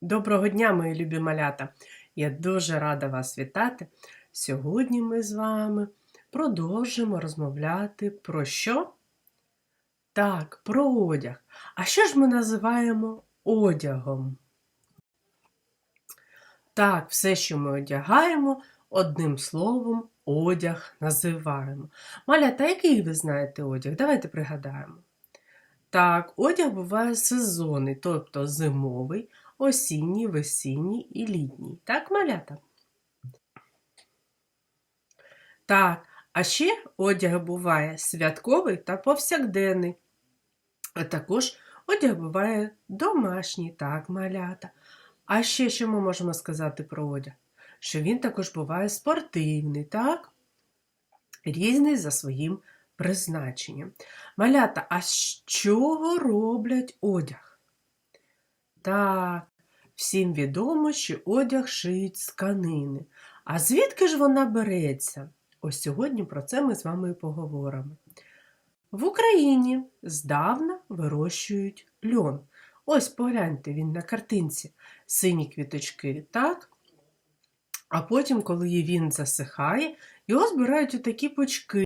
Доброго дня, мої любі малята! Я дуже рада вас вітати. Сьогодні ми з вами продовжимо розмовляти про що? Так, про одяг. А що ж ми називаємо одягом? Так, все, що ми одягаємо, одним словом, одяг називаємо. Малята, який ви знаєте одяг? Давайте пригадаємо. Так, одяг буває сезонний, тобто зимовий, осінній, весінній і літній. Так, малята? Так, а ще одяг буває святковий та повсякденний. А також одяг буває домашній, так, малята. А ще що ми можемо сказати про одяг? Що він також буває спортивний, так? Різний за своїм призначенням. Малята, а з чого роблять одяг? Так, всім відомо, що одяг шиють з тканини. А звідки ж вона береться? Ось сьогодні про це ми з вами і поговоримо. В Україні здавна вирощують льон. Ось погляньте, він на картинці. Сині квіточки, так? А потім, коли він засихає, його збирають у такі пучки.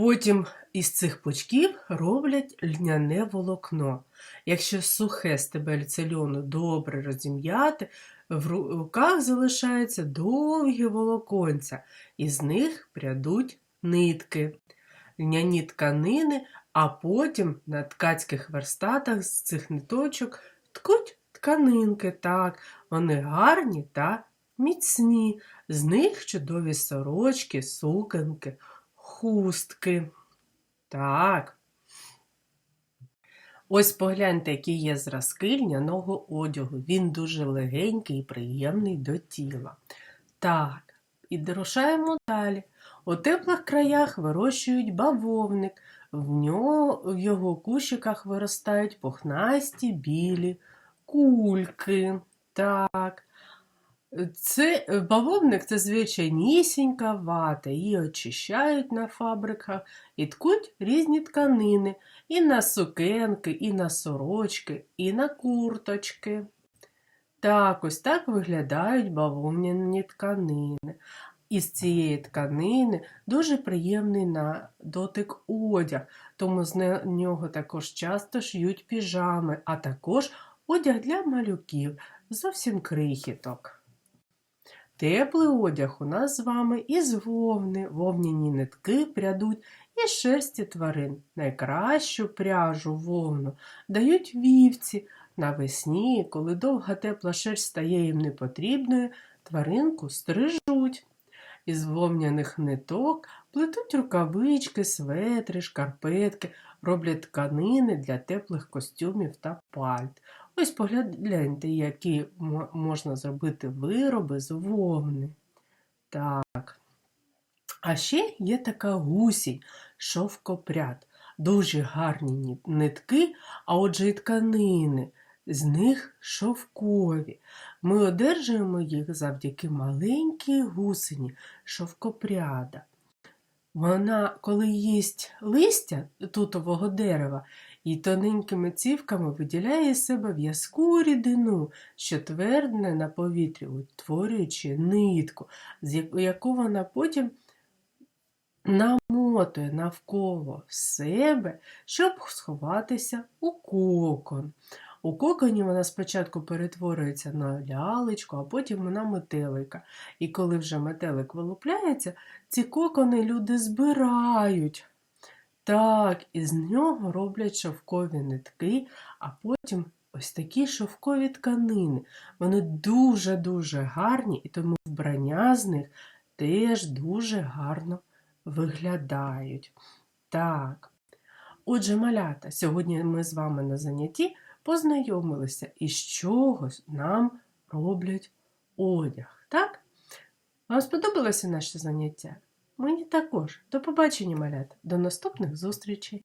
Потім із цих пучків роблять льняне волокно. Якщо сухе стебельце льону добре розім'яти, в руках залишаються довгі волоконця, і з них прядуть нитки, льняні тканини, а потім на ткацьких верстатах з цих ниточок ткуть тканинки. Так, вони гарні та міцні, з них чудові сорочки, сукенки хустки. Так. Ось погляньте, які є зразки льняного одягу. Він дуже легенький і приємний до тіла. Так, і рушаємо далі. У теплих краях вирощують бавовник, в, нього, в його кущиках виростають пухнасті білі кульки. Так. Це е, бавовник це звичайнісінька вата, її очищають на фабриках і ткуть різні тканини і на сукенки, і на сорочки, і на курточки. Так, ось так виглядають бавовняні тканини. Із цієї тканини дуже приємний на дотик одяг, тому з нього також часто шиють піжами, а також одяг для малюків, зовсім крихіток. Теплий одяг у нас з вами із вовни, вовняні нитки прядуть із шерсті тварин. Найкращу пряжу вовну дають вівці. Навесні, коли довга тепла шерсть стає їм непотрібною, тваринку стрижуть. Із вовняних ниток плетуть рукавички, светри, шкарпетки, роблять тканини для теплих костюмів та пальт. Ось погляньте, які можна зробити вироби з вовни. Так. А ще є така гусінь, шовкопряд. Дуже гарні нитки, а отже і тканини. З них шовкові. Ми одержуємо їх завдяки маленькій гусені шовкопряда. Вона, коли їсть листя тутового дерева, і тоненькими цівками виділяє з себе в'язку рідину, що твердне на повітрі, утворюючи нитку, яку вона потім намотує навколо себе, щоб сховатися у кокон. У коконі вона спочатку перетворюється на лялечку, а потім на метелика. І коли вже метелик вилупляється, ці кокони люди збирають. Так, із нього роблять шовкові нитки, а потім ось такі шовкові тканини. Вони дуже-дуже гарні, і тому вбрання з них теж дуже гарно виглядають. Так. Отже, малята, сьогодні ми з вами на занятті познайомилися, із чогось нам роблять одяг. Так? Вам сподобалося наше заняття? Мені також. До побачення, малята. До наступних зустрічей!